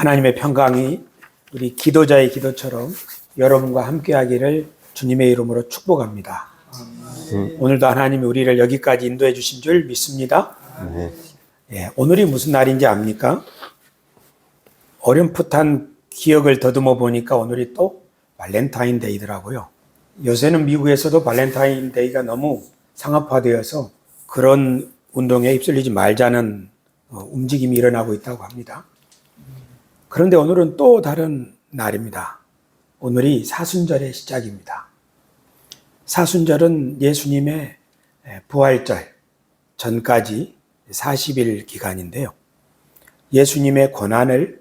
하나님의 평강이 우리 기도자의 기도처럼 여러분과 함께하기를 주님의 이름으로 축복합니다. 오늘도 하나님이 우리를 여기까지 인도해 주신 줄 믿습니다. 네. 예, 오늘이 무슨 날인지 압니까? 어렴풋한 기억을 더듬어 보니까 오늘이 또 발렌타인데이더라고요. 요새는 미국에서도 발렌타인데이가 너무 상업화되어서 그런 운동에 휩쓸리지 말자는 어, 움직임이 일어나고 있다고 합니다. 그런데 오늘은 또 다른 날입니다. 오늘이 사순절의 시작입니다. 사순절은 예수님의 부활절 전까지 40일 기간인데요. 예수님의 고난을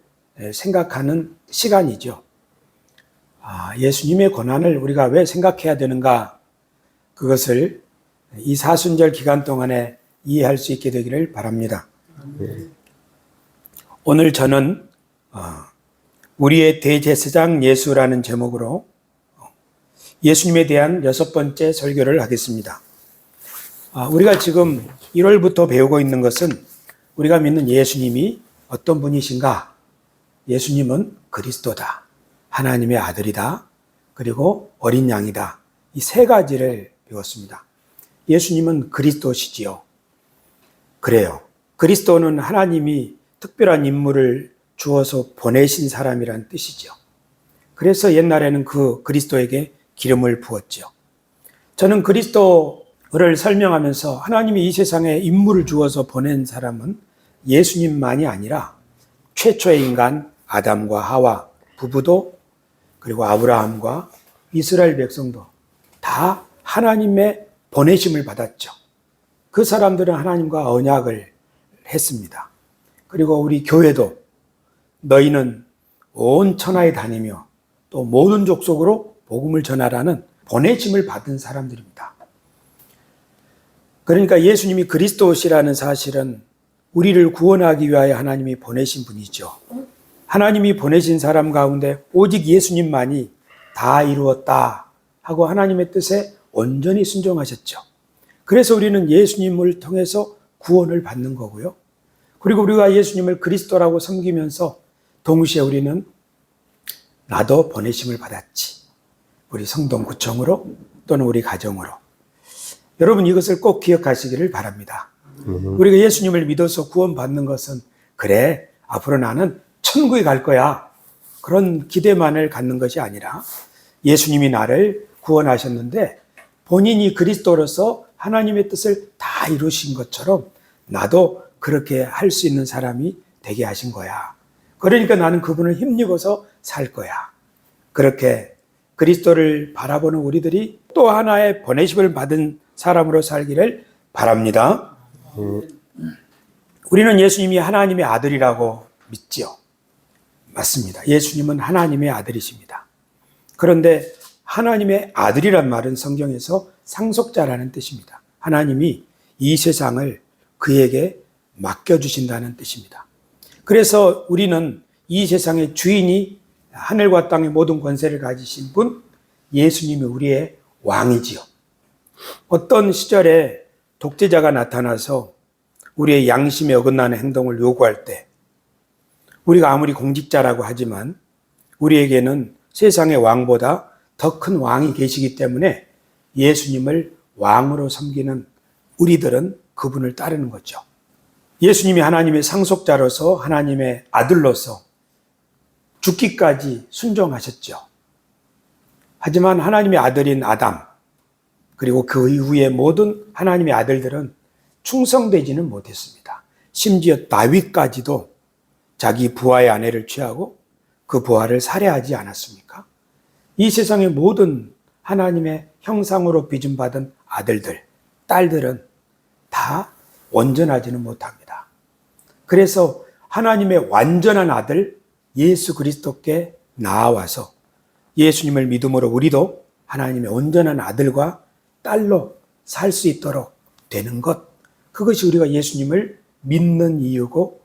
생각하는 시간이죠. 아, 예수님의 고난을 우리가 왜 생각해야 되는가? 그것을 이 사순절 기간 동안에 이해할 수 있게 되기를 바랍니다. 오늘 저는 어, 우리의 대제사장 예수라는 제목으로 예수님에 대한 여섯 번째 설교를 하겠습니다. 아, 우리가 지금 1월부터 배우고 있는 것은 우리가 믿는 예수님이 어떤 분이신가? 예수님은 그리스도다. 하나님의 아들이다. 그리고 어린 양이다. 이 세 가지를 배웠습니다. 예수님은 그리스도시지요. 그래요. 그리스도는 하나님이 특별한 인물을 주어서 보내신 사람이란 뜻이죠. 그래서 옛날에는 그 그리스도에게 기름을 부었죠. 저는 그리스도를 설명하면서 하나님이 이 세상에 인물을 주어서 보낸 사람은 예수님만이 아니라 최초의 인간 아담과 하와 부부도 그리고 아브라함과 이스라엘 백성도 다 하나님의 보내심을 받았죠. 그 사람들은 하나님과 언약을 했습니다. 그리고 우리 교회도 너희는 온 천하에 다니며 또 모든 족속으로 복음을 전하라는 보내심을 받은 사람들입니다. 그러니까 예수님이 그리스도시라는 사실은 우리를 구원하기 위하여 하나님이 보내신 분이죠. 하나님이 보내신 사람 가운데 오직 예수님만이 다 이루었다 하고 하나님의 뜻에 온전히 순종하셨죠. 그래서 우리는 예수님을 통해서 구원을 받는 거고요. 그리고 우리가 예수님을 그리스도라고 섬기면서 동시에 우리는 나도 보내심을 받았지. 우리 성동구청으로 또는 우리 가정으로. 여러분 이것을 꼭 기억하시기를 바랍니다. 우리가 예수님을 믿어서 구원받는 것은 그래 앞으로 나는 천국에 갈 거야. 그런 기대만을 갖는 것이 아니라 예수님이 나를 구원하셨는데 본인이 그리스도로서 하나님의 뜻을 다 이루신 것처럼 나도 그렇게 할 수 있는 사람이 되게 하신 거야. 그러니까 나는 그분을 힘입어서 살 거야. 그렇게 그리스도를 바라보는 우리들이 또 하나의 보내심을 받은 사람으로 살기를 바랍니다. 우리는 예수님이 하나님의 아들이라고 믿지요. 맞습니다. 예수님은 하나님의 아들이십니다. 그런데 하나님의 아들이란 말은 성경에서 상속자라는 뜻입니다. 하나님이 이 세상을 그에게 맡겨주신다는 뜻입니다. 그래서 우리는 이 세상의 주인이 하늘과 땅의 모든 권세를 가지신 분, 예수님이 우리의 왕이지요. 어떤 시절에 독재자가 나타나서 우리의 양심에 어긋나는 행동을 요구할 때, 우리가 아무리 공직자라고 하지만 우리에게는 세상의 왕보다 더 큰 왕이 계시기 때문에 예수님을 왕으로 섬기는 우리들은 그분을 따르는 거죠. 예수님이 하나님의 상속자로서 하나님의 아들로서 죽기까지 순종하셨죠. 하지만 하나님의 아들인 아담, 그리고 그 이후의 모든 하나님의 아들들은 충성되지는 못했습니다. 심지어 다윗까지도 자기 부하의 아내를 취하고 그 부하를 살해하지 않았습니까? 이 세상의 모든 하나님의 형상으로 빚음받은 아들들, 딸들은 다 온전하지는 못합니다. 그래서 하나님의 완전한 아들 예수 그리스도께 나와서 예수님을 믿음으로 우리도 하나님의 온전한 아들과 딸로 살 수 있도록 되는 것. 그것이 우리가 예수님을 믿는 이유고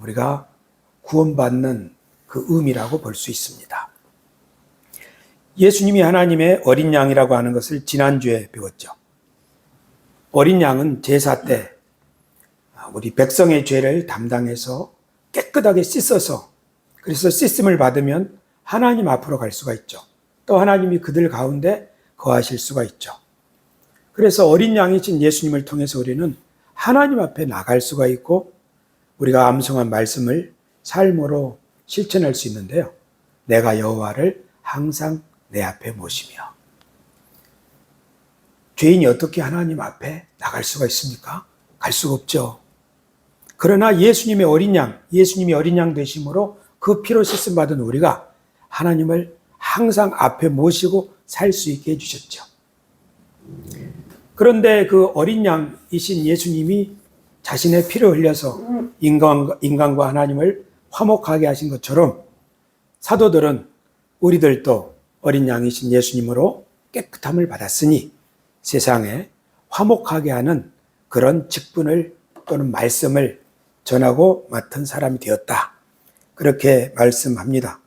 우리가 구원받는 그 의미라고 볼 수 있습니다. 예수님이 하나님의 어린 양이라고 하는 것을 지난주에 배웠죠. 어린 양은 제사 때 우리 백성의 죄를 담당해서 깨끗하게 씻어서 그래서 시스템을 받으면 하나님 앞으로 갈 수가 있죠. 또 하나님이 그들 가운데 거하실 수가 있죠. 그래서 어린 양이신 예수님을 통해서 우리는 하나님 앞에 나갈 수가 있고 우리가 암송한 말씀을 삶으로 실천할 수 있는데요. 내가 여호와를 항상 내 앞에 모시며 죄인이 어떻게 하나님 앞에 나갈 수가 있습니까? 갈 수가 없죠. 그러나 예수님의 어린 양, 예수님이 어린 양 되심으로 그 피로 씻음 받은 우리가 하나님을 항상 앞에 모시고 살 수 있게 해주셨죠. 그런데 그 어린 양이신 예수님이 자신의 피를 흘려서 인간, 인간과 하나님을 화목하게 하신 것처럼 사도들은 우리들도 어린 양이신 예수님으로 깨끗함을 받았으니 세상에 화목하게 하는 그런 직분을 또는 말씀을 전하고 맡은 사람이 되었다. 그렇게 말씀합니다.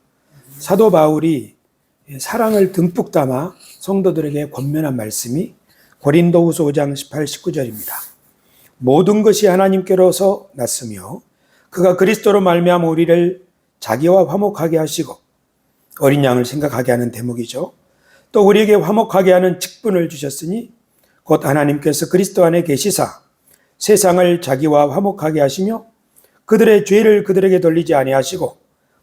사도 바울이 사랑을 듬뿍 담아 성도들에게 권면한 말씀이 고린도후서 5장 18, 19절입니다. 모든 것이 하나님께로서 났으며 그가 그리스도로 말미암아 우리를 자기와 화목하게 하시고 어린 양을 생각하게 하는 대목이죠. 또 우리에게 화목하게 하는 직분을 주셨으니 곧 하나님께서 그리스도 안에 계시사 세상을 자기와 화목하게 하시며 그들의 죄를 그들에게 돌리지 아니하시고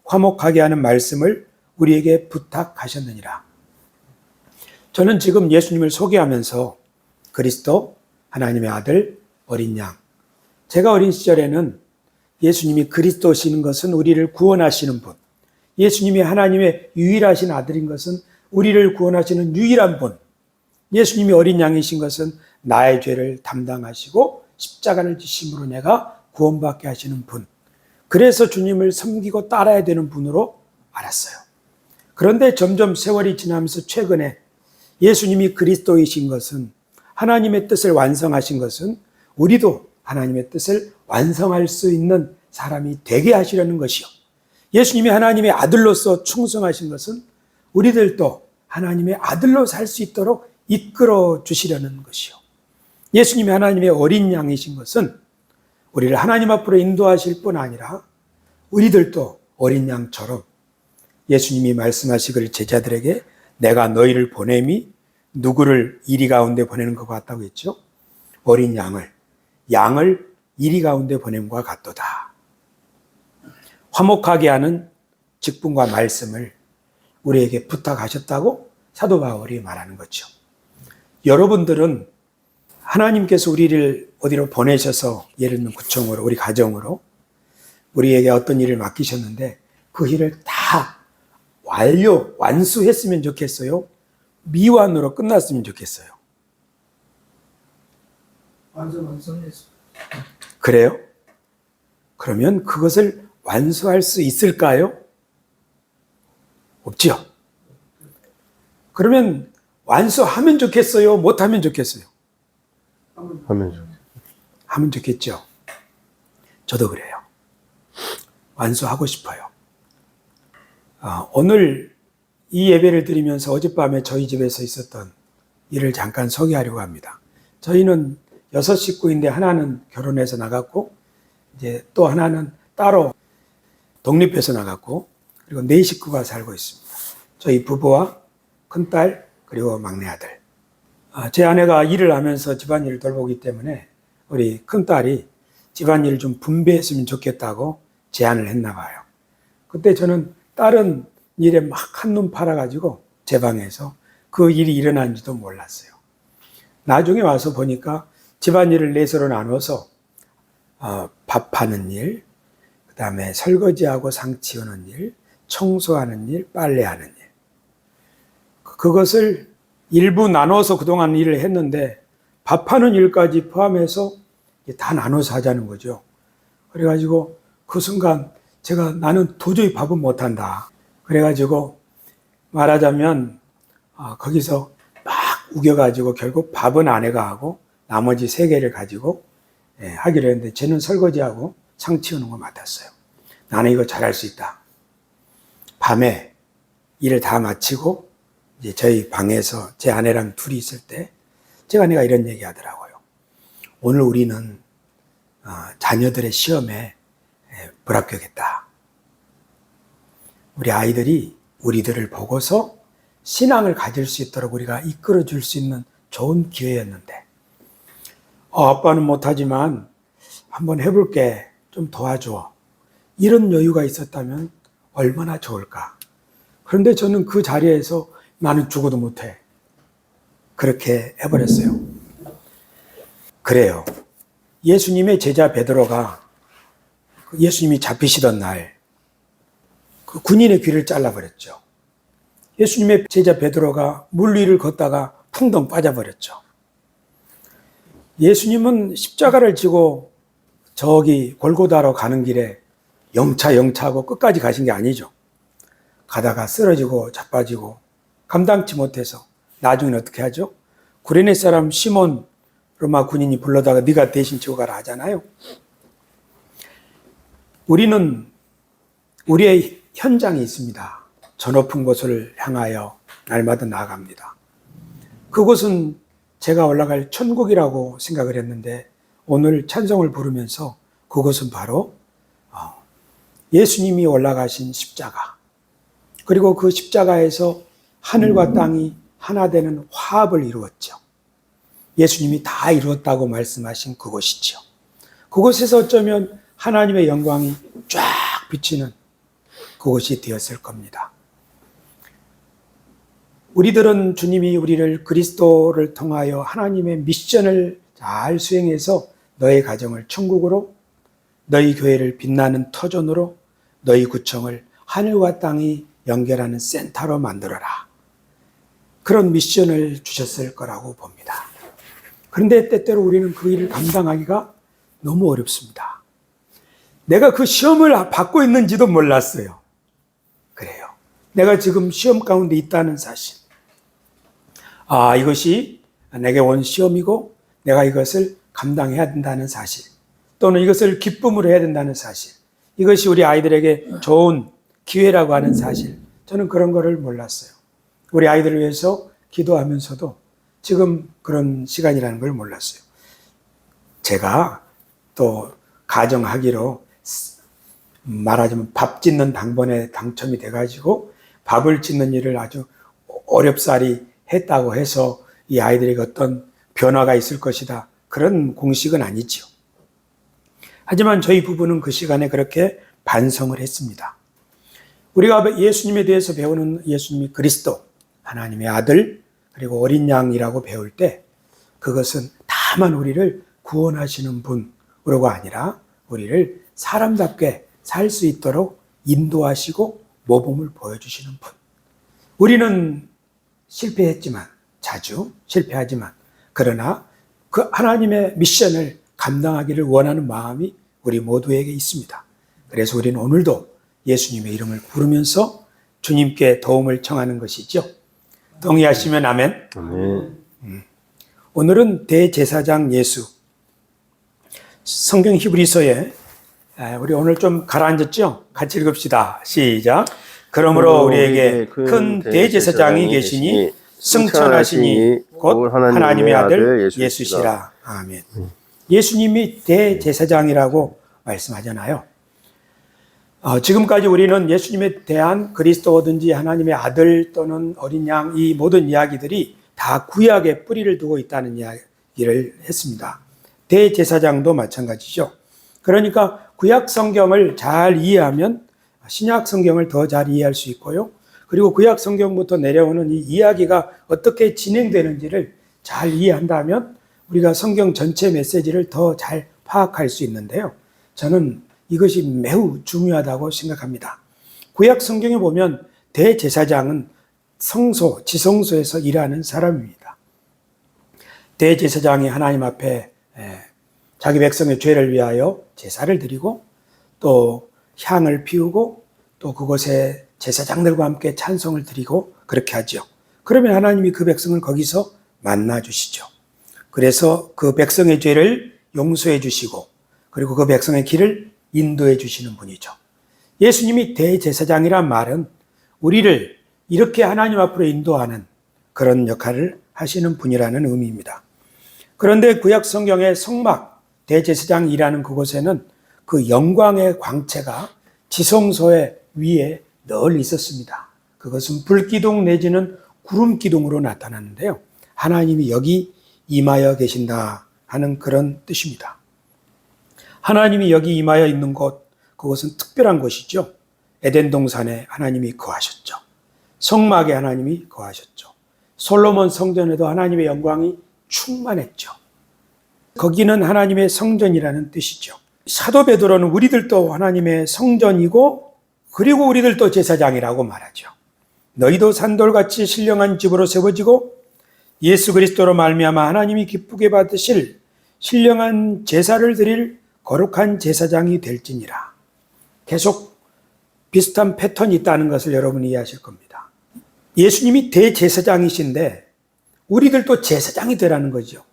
화목하게 하는 말씀을 우리에게 부탁하셨느니라. 저는 지금 예수님을 소개하면서 그리스도 하나님의 아들 어린 양. 제가 어린 시절에는 예수님이 그리스도시는 것은 우리를 구원하시는 분. 예수님이 하나님의 유일하신 아들인 것은 우리를 구원하시는 유일한 분. 예수님이 어린 양이신 것은 나의 죄를 담당하시고 십자가를 지심으로 내가 구원받게 하시는 분. 그래서 주님을 섬기고 따라야 되는 분으로 알았어요. 그런데 점점 세월이 지나면서 최근에 예수님이 그리스도이신 것은 하나님의 뜻을 완성하신 것은 우리도 하나님의 뜻을 완성할 수 있는 사람이 되게 하시려는 것이요. 예수님이 하나님의 아들로서 충성하신 것은 우리들도 하나님의 아들로 살 수 있도록 이끌어 주시려는 것이요. 예수님이 하나님의 어린 양이신 것은 우리를 하나님 앞으로 인도하실 뿐 아니라 우리들도 어린 양처럼 예수님이 말씀하시기를 제자들에게 내가 너희를 보냄이 누구를 이리 가운데 보내는 것 같다고 했죠? 어린 양을, 양을 이리 가운데 보냄과 같도다. 화목하게 하는 직분과 말씀을 우리에게 부탁하셨다고 사도 바울이 말하는 거죠. 여러분들은 하나님께서 우리를 어디로 보내셔서 예를 들면 구청으로 우리 가정으로 우리에게 어떤 일을 맡기셨는데 그 일을 다 완료 완수했으면 좋겠어요. 미완으로 끝났으면 좋겠어요. 완전 완성했어. 그래요? 그러면 그것을 완수할 수 있을까요? 없죠. 그러면 완수하면 좋겠어요? 못하면 좋겠어요? 하면서 하면 좋겠죠. 저도 그래요. 완수하고 싶어요. 아, 오늘 이 예배를 드리면서 어젯밤에 저희 집에서 있었던 일을 잠깐 소개하려고 합니다. 저희는 여섯 식구인데 하나는 결혼해서 나갔고, 이제 또 하나는 따로 독립해서 나갔고, 그리고 네 식구가 살고 있습니다. 저희 부부와 큰딸, 그리고 막내 아들. 아, 제 아내가 일을 하면서 집안일을 돌보기 때문에 우리 큰딸이 집안일을 좀 분배했으면 좋겠다고 제안을 했나 봐요. 그때 저는 다른 일에 막 한눈 팔아가지고 제 방에서 그 일이 일어난지도 몰랐어요. 나중에 와서 보니까 집안일을 넷으로 나눠서 어, 밥하는 일, 그 다음에 설거지하고 상 치우는 일, 청소하는 일, 빨래하는 일. 그것을 일부 나눠서 그동안 일을 했는데 밥하는 일까지 포함해서 다 나눠서 하자는 거죠. 그래가지고 그 순간 제가 나는 도저히 밥은 못한다. 그래가지고 말하자면 어, 거기서 막 우겨가지고 결국 밥은 아내가 하고 나머지 세 개를 가지고 예, 하기로 했는데 쟤는 설거지하고 상 치우는 거 맡았어요. 나는 이거 잘할 수 있다. 밤에 일을 다 마치고 이제 저희 방에서 제 아내랑 둘이 있을 때 제가 내가 이런 얘기 하더라고요. 오늘 우리는 어, 자녀들의 시험에 예, 불합격했다. 우리 아이들이 우리들을 보고서 신앙을 가질 수 있도록 우리가 이끌어 줄 수 있는 좋은 기회였는데, 어, 아빠는 못하지만 한번 해볼게. 좀 도와줘. 이런 여유가 있었다면 얼마나 좋을까. 그런데 저는 그 자리에서 나는 죽어도 못해. 그렇게 해버렸어요. 그래요. 예수님의 제자 베드로가 그 예수님이 잡히시던 날, 그 군인의 귀를 잘라버렸죠. 예수님의 제자 베드로가 물 위를 걷다가 풍덩 빠져버렸죠. 예수님은 십자가를 지고 저기 골고다로 가는 길에 영차 영차하고 끝까지 가신 게 아니죠. 가다가 쓰러지고 자빠지고 감당치 못해서 나중에는 어떻게 하죠? 구레네 사람 시몬 로마 군인이 불러다가 네가 대신 지고 가라 하잖아요. 우리는 우리의 현장이 있습니다. 저 높은 곳을 향하여 날마다 나아갑니다. 그곳은 제가 올라갈 천국이라고 생각을 했는데 오늘 찬송을 부르면서 그곳은 바로 어, 예수님이 올라가신 십자가 그리고 그 십자가에서 하늘과 땅이 하나 되는 화합을 이루었죠. 예수님이 다 이루었다고 말씀하신 그곳이죠. 그곳에서 어쩌면 하나님의 영광이 쫙 비치는 그곳이 되었을 겁니다. 우리들은 주님이 우리를 그리스도를 통하여 하나님의 미션을 잘 수행해서 너의 가정을 천국으로, 너희 교회를 빛나는 터전으로, 너희 구청을 하늘과 땅이 연결하는 센터로 만들어라. 그런 미션을 주셨을 거라고 봅니다. 그런데 때때로 우리는 그 일을 감당하기가 너무 어렵습니다. 내가 그 시험을 받고 있는지도 몰랐어요. 그래요. 내가 지금 시험 가운데 있다는 사실. 아, 이것이 내게 온 시험이고 내가 이것을 감당해야 된다는 사실. 또는 이것을 기쁨으로 해야 된다는 사실. 이것이 우리 아이들에게 좋은 기회라고 하는 사실. 저는 그런 거를 몰랐어요. 우리 아이들을 위해서 기도하면서도 지금 그런 시간이라는 걸 몰랐어요. 제가 또 가정하기로 말하자면 밥 짓는 당번에 당첨이 돼가지고 밥을 짓는 일을 아주 어렵사리 했다고 해서 이 아이들에게 어떤 변화가 있을 것이다. 그런 공식은 아니죠. 하지만 저희 부부는 그 시간에 그렇게 반성을 했습니다. 우리가 예수님에 대해서 배우는 예수님이 그리스도, 하나님의 아들, 그리고 어린 양이라고 배울 때 그것은 다만 우리를 구원하시는 분으로가 아니라 우리를 사람답게 살 수 있도록 인도하시고 모범을 보여주시는 분. 우리는 실패했지만, 자주 실패하지만, 그러나 그 하나님의 미션을 감당하기를 원하는 마음이 우리 모두에게 있습니다. 그래서 우리는 오늘도 예수님의 이름을 부르면서 주님께 도움을 청하는 것이죠. 동의하시면 아멘. 아멘. 오늘은 대제사장 예수. 성경 히브리서에 에, 우리 오늘 좀 가라앉았죠? 같이 읽읍시다. 시작. 그러므로 우리에게 큰 대제사장이 계시니 승천하시니 곧 하나님의 아들 예수시라. 아멘. 예수님이 대제사장이라고 말씀하잖아요. 어, 지금까지 우리는 예수님에 대한 그리스도든지 하나님의 아들 또는 어린 양 이 모든 이야기들이 다 구약에 뿌리를 두고 있다는 이야기를 했습니다. 대제사장도 마찬가지죠. 그러니까 구약 성경을 잘 이해하면 신약 성경을 더 잘 이해할 수 있고요. 그리고 구약 성경부터 내려오는 이 이야기가 어떻게 진행되는지를 잘 이해한다면 우리가 성경 전체 메시지를 더 잘 파악할 수 있는데요. 저는 이것이 매우 중요하다고 생각합니다. 구약 성경에 보면 대제사장은 성소, 지성소에서 일하는 사람입니다. 대제사장이 하나님 앞에 자기 백성의 죄를 위하여 제사를 드리고 또 향을 피우고 또 그곳에 제사장들과 함께 찬송을 드리고 그렇게 하죠. 그러면 하나님이 그 백성을 거기서 만나 주시죠. 그래서 그 백성의 죄를 용서해 주시고 그리고 그 백성의 길을 인도해 주시는 분이죠. 예수님이 대제사장이란 말은 우리를 이렇게 하나님 앞으로 인도하는 그런 역할을 하시는 분이라는 의미입니다. 그런데 구약 성경의 성막 대제사장이라는 그곳에는 그 영광의 광채가 지성소의 위에 늘 있었습니다. 그것은 불기둥 내지는 구름 기둥으로 나타났는데요. 하나님이 여기 임하여 계신다 하는 그런 뜻입니다. 하나님이 여기 임하여 있는 곳, 그것은 특별한 곳이죠. 에덴 동산에 하나님이 거하셨죠. 성막에 하나님이 거하셨죠. 솔로몬 성전에도 하나님의 영광이 충만했죠. 거기는 하나님의 성전이라는 뜻이죠. 사도 베드로는 우리들도 하나님의 성전이고 그리고 우리들도 제사장이라고 말하죠. 너희도 산돌같이 신령한 집으로 세워지고 예수 그리스도로 말미암아 하나님이 기쁘게 받으실 신령한 제사를 드릴 거룩한 제사장이 될지니라. 계속 비슷한 패턴이 있다는 것을 여러분이 이해하실 겁니다. 예수님이 대제사장이신데 우리들도 제사장이 되라는 거죠.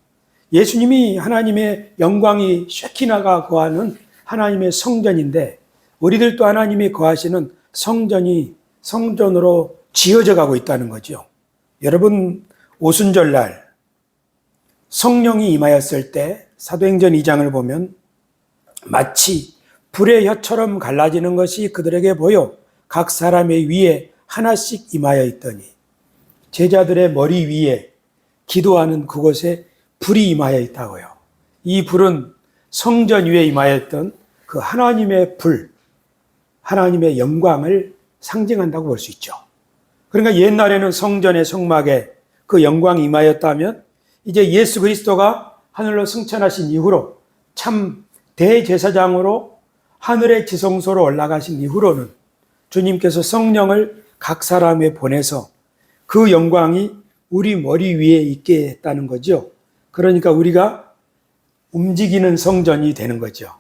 예수님이 하나님의 영광이 쉐키나가 거하는 하나님의 성전인데 우리들도 하나님이 거하시는 성전이 성전으로 지어져 가고 있다는 거죠. 여러분 오순절날 성령이 임하였을 때 사도행전 2장을 보면 마치 불의 혀처럼 갈라지는 것이 그들에게 보여 각 사람의 위에 하나씩 임하여 있더니 제자들의 머리 위에 기도하는 그곳에 불이 임하여 있다고요. 이 불은 성전 위에 임하였던 그 하나님의 불, 하나님의 영광을 상징한다고 볼 수 있죠. 그러니까 옛날에는 성전의 성막에 그 영광이 임하였다면 이제 예수 그리스도가 하늘로 승천하신 이후로 참 대제사장으로 하늘의 지성소로 올라가신 이후로는 주님께서 성령을 각 사람에 보내서 그 영광이 우리 머리 위에 있게 했다는 거죠. 그러니까 우리가 움직이는 성전이 되는 거죠.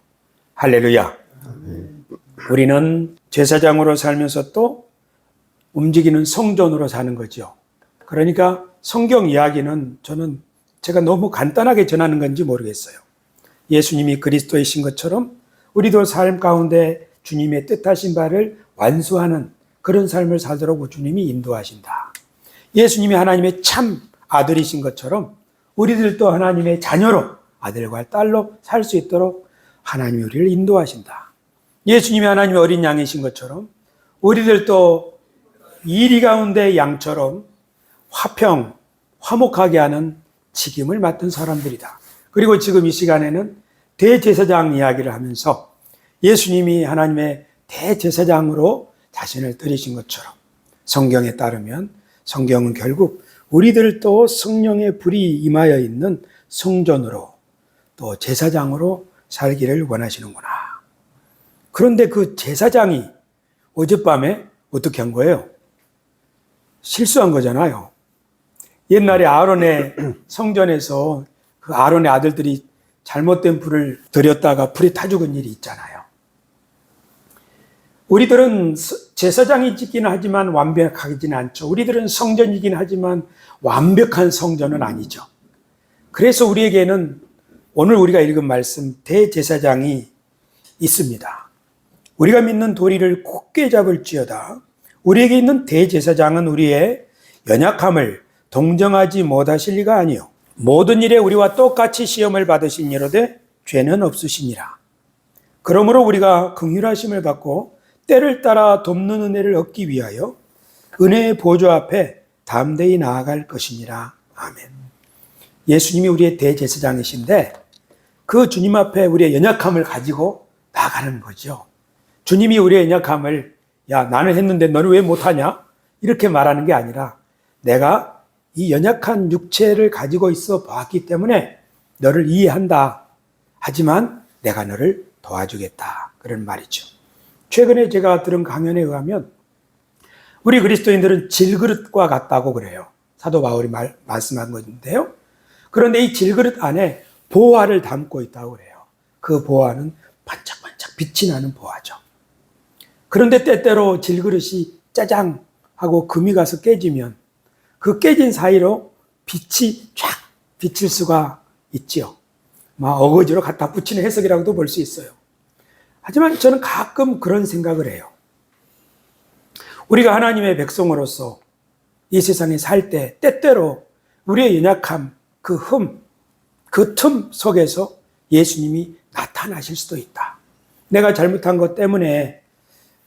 할렐루야. 우리는 제사장으로 살면서 또 움직이는 성전으로 사는 거죠. 그러니까 성경 이야기는 저는 제가 너무 간단하게 전하는 건지 모르겠어요. 예수님이 그리스도이신 것처럼 우리도 삶 가운데 주님의 뜻하신 바를 완수하는 그런 삶을 살도록 주님이 인도하신다. 예수님이 하나님의 참 아들이신 것처럼 우리들도 하나님의 자녀로 아들과 딸로 살 수 있도록 하나님이 우리를 인도하신다. 예수님이 하나님의 어린 양이신 것처럼 우리들도 이리 가운데 양처럼 화평, 화목하게 하는 책임을 맡은 사람들이다. 그리고 지금 이 시간에는 대제사장 이야기를 하면서 예수님이 하나님의 대제사장으로 자신을 드리신 것처럼 성경에 따르면 성경은 결국 우리들도 성령의 불이 임하여 있는 성전으로 또 제사장으로 살기를 원하시는구나. 그런데 그 제사장이 어젯밤에 어떻게 한 거예요? 실수한 거잖아요. 옛날에 아론의 성전에서 그 아론의 아들들이 잘못된 불을 들였다가 불이 타 죽은 일이 있잖아요. 우리들은 제사장이 짓기는 하지만 완벽하지는 않죠. 우리들은 성전이긴 하지만 완벽한 성전은 아니죠. 그래서 우리에게는 오늘 우리가 읽은 말씀 대제사장이 있습니다. 우리가 믿는 도리를 굳게 잡을지어다. 우리에게 있는 대제사장은 우리의 연약함을 동정하지 못하실 리가 아니요. 모든 일에 우리와 똑같이 시험을 받으신 이로되 죄는 없으시니라. 그러므로 우리가 긍휼하심을 받고 때를 따라 돕는 은혜를 얻기 위하여 은혜의 보좌 앞에 담대히 나아갈 것이니라. 아멘. 예수님이 우리의 대제사장이신데 그 주님 앞에 우리의 연약함을 가지고 나가는 거죠. 주님이 우리의 연약함을 야 나는 했는데 너는 왜 못하냐? 이렇게 말하는 게 아니라 내가 이 연약한 육체를 가지고 있어 봤기 때문에 너를 이해한다. 하지만 내가 너를 도와주겠다. 그런 말이죠. 최근에 제가 들은 강연에 의하면 우리 그리스도인들은 질그릇과 같다고 그래요. 사도 바울이 말, 말씀한 건데요. 그런데 이 질그릇 안에 보화를 담고 있다고 그래요. 그 보화는 반짝반짝 빛이 나는 보화죠. 그런데 때때로 질그릇이 짜장 하고 금이 가서 깨지면 그 깨진 사이로 빛이 쫙 비칠 수가 있지요. 막 어거지로 갖다 붙이는 해석이라고도 볼 수 있어요. 하지만 저는 가끔 그런 생각을 해요. 우리가 하나님의 백성으로서 이 세상에 살 때 때때로 우리의 연약함, 그 흠, 그 틈 속에서 예수님이 나타나실 수도 있다. 내가 잘못한 것 때문에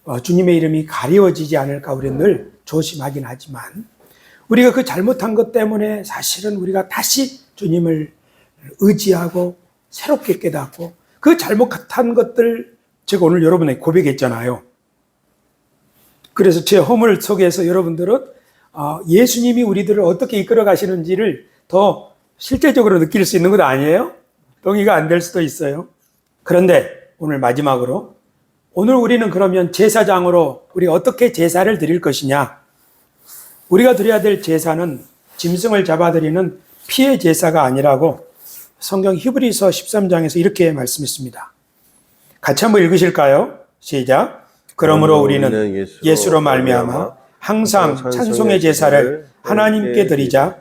어, 주님의 이름이 가리워지지 않을까 우리는 늘 조심하긴 하지만 우리가 그 잘못한 것 때문에 사실은 우리가 다시 주님을 의지하고 새롭게 깨닫고 그 잘못한 것들 제가 오늘 여러분에게 고백했잖아요. 그래서 제 허물 속에서 여러분들은 어, 예수님이 우리들을 어떻게 이끌어 가시는지를 더 실제적으로 느낄 수 있는 것 아니에요? 동의가 안 될 수도 있어요. 그런데 오늘 마지막으로 오늘 우리는 그러면 제사장으로 우리 어떻게 제사를 드릴 것이냐? 우리가 드려야 될 제사는 짐승을 잡아드리는 피의 제사가 아니라고 성경 히브리서 13장에서 이렇게 말씀했습니다. 같이 한번 읽으실까요? 시작. 그러므로 우리는 예수로 말미암아 항상 찬송의 제사를 하나님께 드리자.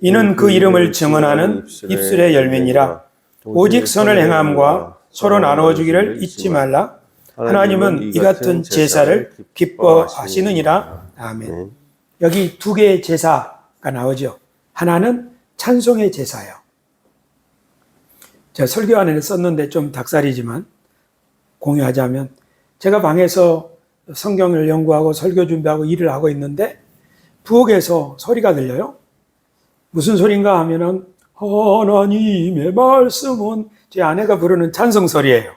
이는 그 이름을 증언하는 입술의 열매니라. 오직 선을 행함과 서로 나누어 주기를 잊지 말라. 하나님은 이 같은 제사를 기뻐하시느니라. 아멘. 여기 두 개의 제사가 나오죠. 하나는 찬송의 제사예요. 제가 설교 안에 썼는데 좀 닭살이지만 공유하자면 제가 방에서 성경을 연구하고 설교 준비하고 일을 하고 있는데 부엌에서 소리가 들려요. 무슨 소리인가 하면은 하나님의 말씀은 제 아내가 부르는 찬송 소리예요.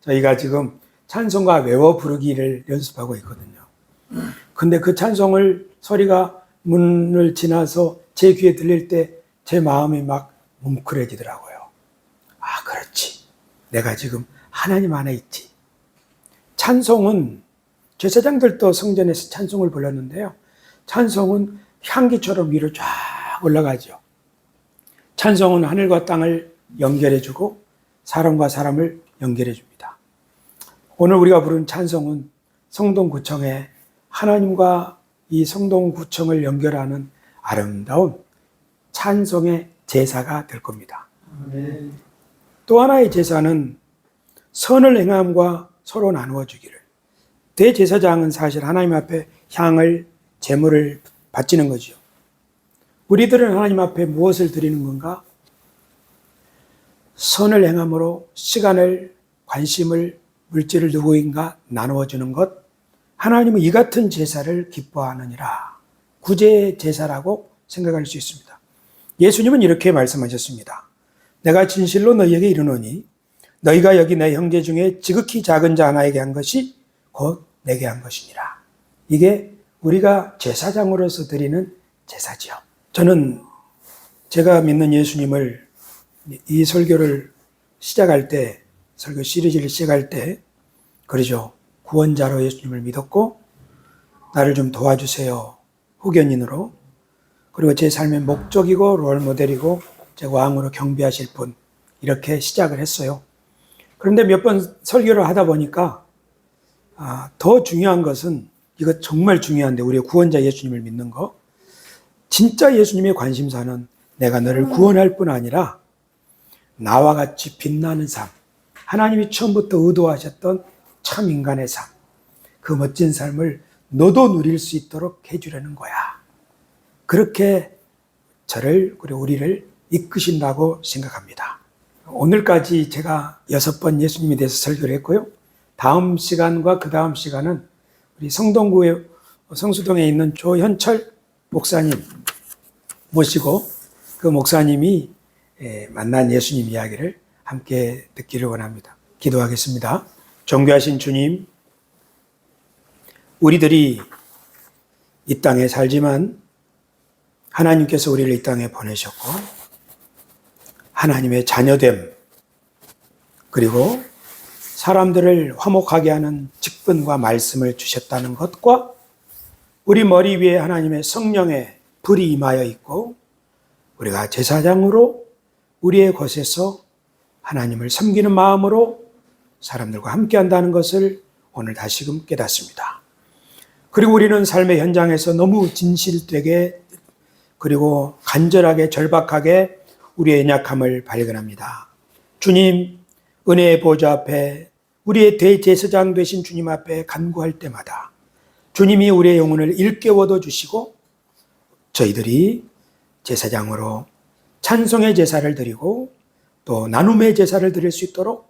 저희가 지금 찬송가 외워 부르기를 연습하고 있거든요. 근데 그 찬송을 소리가 문을 지나서 제 귀에 들릴 때 제 마음이 막 뭉클해지더라고요. 아, 그렇지. 내가 지금 하나님 안에 있지. 찬송은 제사장들도 성전에서 찬송을 불렀는데요. 찬송은 향기처럼 위로 쫙 올라가죠. 찬송은 하늘과 땅을 연결해주고 사람과 사람을 연결해줍니다. 오늘 우리가 부른 찬송은 성동구청에 하나님과 이 성동구청을 연결하는 아름다운 찬송의 제사가 될 겁니다. 또 하나의 제사는 선을 행함과 서로 나누어 주기를. 대제사장은 사실 하나님 앞에 향을, 제물을 바치는 거죠. 우리들은 하나님 앞에 무엇을 드리는 건가? 선을 행함으로 시간을, 관심을, 물질을 누구인가 나누어 주는 것. 하나님은 이 같은 제사를 기뻐하느니라. 구제 제사라고 생각할 수 있습니다. 예수님은 이렇게 말씀하셨습니다. 내가 진실로 너희에게 이르노니 너희가 여기 내 형제 중에 지극히 작은 자 하나에게 한 것이 곧 내게 한 것이니라. 이게 우리가 제사장으로서 드리는 제사지요. 저는 제가 믿는 예수님을 이 설교를 시작할 때, 설교 시리즈를 시작할 때, 그러죠. 구원자로 예수님을 믿었고, 나를 좀 도와주세요. 후견인으로. 그리고 제 삶의 목적이고 롤 모델이고 제 왕으로 경비하실 분 이렇게 시작을 했어요. 그런데 몇 번 설교를 하다 보니까 아, 더 중요한 것은 이거 정말 중요한데 우리의 구원자 예수님을 믿는 거 진짜 예수님의 관심사는 내가 너를 구원할 뿐 아니라 나와 같이 빛나는 삶 하나님이 처음부터 의도하셨던 참 인간의 삶 그 멋진 삶을 너도 누릴 수 있도록 해주려는 거야. 그렇게 저를 그리고 우리를 이끄신다고 생각합니다. 오늘까지 제가 여섯 번 예수님에 대해서 설교를 했고요. 다음 시간과 그 다음 시간은 우리 성동구의 성수동에 있는 조현철 목사님 모시고 그 목사님이 예, 만난 예수님 이야기를 함께 듣기를 원합니다. 기도하겠습니다. 존귀하신 주님, 우리들이 이 땅에 살지만 하나님께서 우리를 이 땅에 보내셨고 하나님의 자녀됨 그리고 사람들을 화목하게 하는 직분과 말씀을 주셨다는 것과 우리 머리 위에 하나님의 성령의 불이 임하여 있고 우리가 제사장으로 우리의 곳에서 하나님을 섬기는 마음으로 사람들과 함께 한다는 것을 오늘 다시금 깨닫습니다. 그리고 우리는 삶의 현장에서 너무 진실되게 그리고 간절하게 절박하게 우리의 연약함을 발견합니다. 주님, 은혜의 보좌 앞에 우리의 대제사장 되신 주님 앞에 간구할 때마다 주님이 우리의 영혼을 일깨워도 주시고 저희들이 제사장으로 찬송의 제사를 드리고 또 나눔의 제사를 드릴 수 있도록